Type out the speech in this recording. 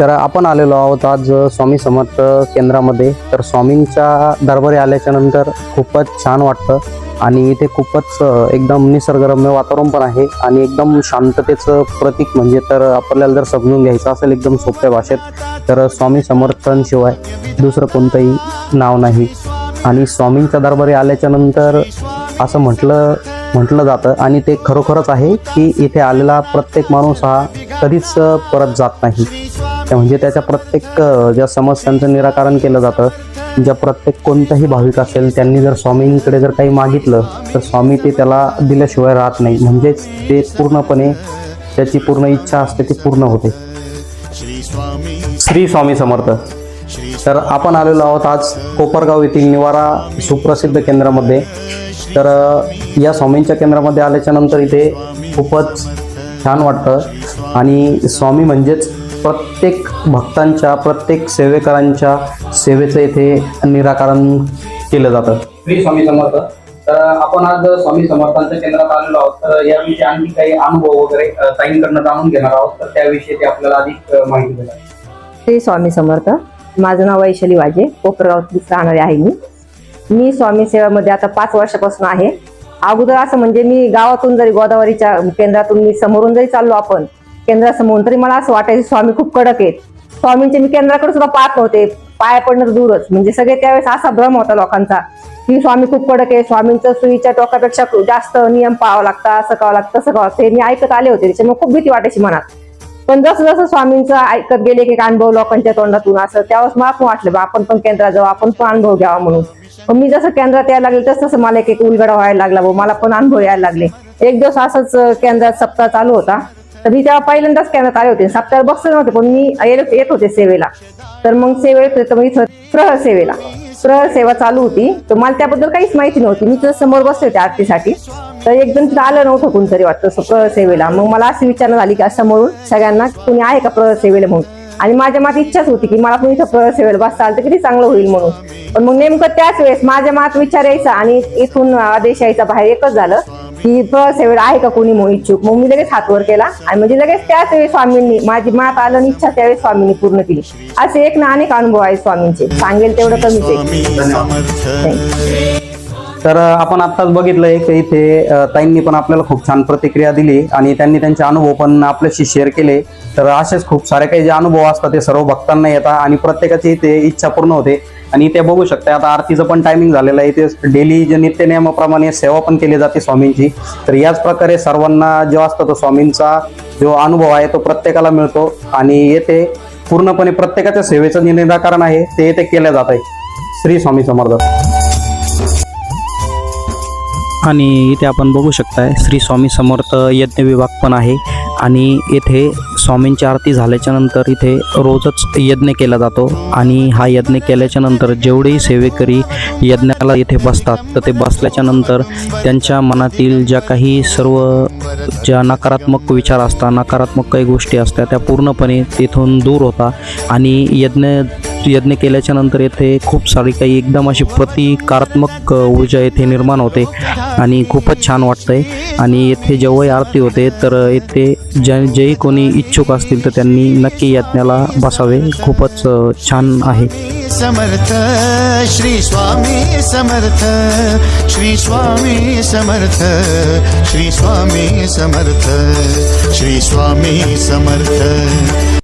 तर आपण आलेलो आहोत आज स्वामी समर्थ केंद्रामध्ये. तर स्वामींच्या दरबारी आल्याच्यानंतर खूपच छान वाटतं आणि इथे खूपच एकदम निसर्गरम्य वातावरण पण आहे आणि एकदम शांततेचं प्रतीक म्हणजे तर आपल्याला जर समजून घ्यायचं असेल एकदम सोप्या भाषेत तर स्वामी समर्थांशिवाय दुसरं कोणतंही नाव नाही. आणि स्वामींच्या दरबारी आल्याच्यानंतर असं म्हटलं म्हटलं जातं आणि ते खरोखरच आहे की इथे आलेला प्रत्येक माणूस हा कधीच परत जात नाही. त्या म्हणजे त्याच्या प्रत्येक ज्या समस्यांचं निराकरण केलं जातं ज्या प्रत्येक कोणताही भाविक असेल त्यांनी जर स्वामींकडे जर काही मागितलं तर स्वामी ते त्याला दिल्याशिवाय राहत नाही. म्हणजेच ते पूर्णपणे त्याची पूर्ण इच्छा असते ती पूर्ण होते. श्री स्वामी समर्थ. तर आपण आलेलो आहोत आज कोपरगाव येथील निवारा सुप्रसिद्ध केंद्रामध्ये. तर या स्वामींच्या केंद्रामध्ये आल्याच्यानंतर इथे खूपच छान वाटतं. आणि स्वामी म्हणजेच प्रत्येक भक्तांच्या प्रत्येक सेवेकरांच्या सेवेचं इथे निराकरण केलं जातं. श्री स्वामी समर्थ. तर आपण आज स्वामी समर्थांच्या केंद्रात आलेलो आहोत. तर याविषयी आणखी काही अनुभव वगैरे ताईंकडनं जाणून घेणार आहोत. तर त्याविषयी ते आपल्याला अधिक माहिती देणार श्री स्वामी समर्थ. माझं नाव वैशाली वाजे. कोपरगावात राहणारे आहे मी. मी स्वामी सेवामध्ये आता पाच वर्षापासून आहे. अगोदर असं म्हणजे मी गावातून जरी गोदावरीच्या केंद्रातून मी समोरून जरी चाललो आपण केंद्रासमोर. तरी मला असं वाटायचं स्वामी खूप कडक आहेत. स्वामींचे मी केंद्राकडे सुद्धा पाहत नव्हते. पाया पडणं दूरच. म्हणजे सगळे त्यावेळेस असा भ्रम होता लोकांचा की स्वामी खूप कडक आहे स्वामींचं सुईच्या टोकापेक्षा जास्त नियम पाहावं लागतं असं करावं लागतं तसं करावं हे मी ऐकत आले होते. त्याच्यामुळे खूप भीती वाटायची मनात. पण जसं जसं स्वामींचं ऐकत गेले की एक अनुभव लोकांच्या तोंडातून असं त्यावेळेस मला पण वाटलं बा आपण पण केंद्रात जाऊ आपण पण अनुभव घ्यावा म्हणून. पण मी जसं केंद्रात यायला लागले तसं तसं मला एक एक उलगडा व्हायला लागला मला पण अनुभव यायला लागले. एक दिवस असंच केंद्रात सप्ताह चालू होता. तर मी तेव्हा पहिल्यांदाच केंद्रात आले होते. सप्ताह बसले नव्हते पण मी येत होते सेवेला. तर मग सेवेत तर मग इथं प्रहर सेवेला. प्रहर सेवा चालू होती. तर मला त्याबद्दल काहीच माहिती नव्हती. मी तर समोर बसले होते आरतीसाठी. तर एकदम तिथं आलं नव्हतं कोणतरी वाटतं प्रहर सेवेला. मग मला अशी विचारणा झाली की समोरून सगळ्यांना कोणी आहे का प्रहर सेवेला म्हणून? आणि माझ्या मात इच्छाच होती की मला पण इथं प्रहर सेवेला बसता आलं तर किती चांगलं होईल म्हणून. पण मग नेमकं त्याच वेळेस माझ्या मात विचार यायचा आणि इथून आदेश यायचा बाहेर एकच झालं. की प्रहर सेवेला आहे का कोणी म्हणून इच्छुक? मग मी लगेच हात वर केला आणि म्हणजे लगेच त्याच वेळी स्वामींनी माझी मात आलं आणि इच्छा त्यावेळेस स्वामींनी पूर्ण केली. असे एक ना अनेक अनुभव आहेत स्वामींचे. सांगेल तेवढं कमीच आहे. तर आपण आत्ताच बघितलंय की इथे ताईंनी पण आपल्याला खूप छान प्रतिक्रिया दिली आणि त्यांनी त्यांचे अनुभव पण आपल्याशी शेअर केले. तर असेच खूप सारे काही जे अनुभव असतात ते सर्व भक्तांना येतात आणि प्रत्येकाची इथे इच्छा पूर्ण होते. आणि इथे बघू शकता आता आरतीचं पण टायमिंग झालेलं आहे. इथे डेली जे नित्यनियमाप्रमाणे सेवा पण केली जाते स्वामींची. तर याच प्रकारे सर्वांना जो असतो तो स्वामींचा जो अनुभव आहे तो प्रत्येकाला मिळतो. आणि येथे पूर्णपणे प्रत्येकाच्या सेवेचं जे निराकरण आहे ते येथे केलं जात आहे. श्री स्वामी समर्थ. आणि इथे आपण बघू शकताय श्री स्वामी समर्थ यज्ञ विभाग पण आहे. आणि येथे स्वामींची आरती झाल्याच्यानंतर इथे रोजच यज्ञ केला जातो आणि हा यज्ञ केल्याच्यानंतर जेवढेही सेवेकरी यज्ञाला इथे बसतात तर ते बसल्याच्या नंतर त्यांच्या मनातील ज्या काही सर्व ज्या नकारात्मक विचार असतात नकारात्मक काही गोष्टी असतात त्या पूर्णपणे तिथून दूर होतात आणि यज्ञ यज्ञ केल्याच्यानंतर येथे खूप सारी काही एकदम अशी प्रतिकारात्मक ऊर्जा येथे निर्माण होते आणि खूपच छान वाटतंय. आणि येथे जेव्हाही आरती होते तर येथे ज्या जे कोणी इच्छुक असतील तर त्यांनी नक्की यज्ञाला बसावे. खूपच छान आहे. समर्थ श्री स्वामी समर्थ श्री स्वामी समर्थ श्री स्वामी समर्थ श्री स्वामी समर्थ.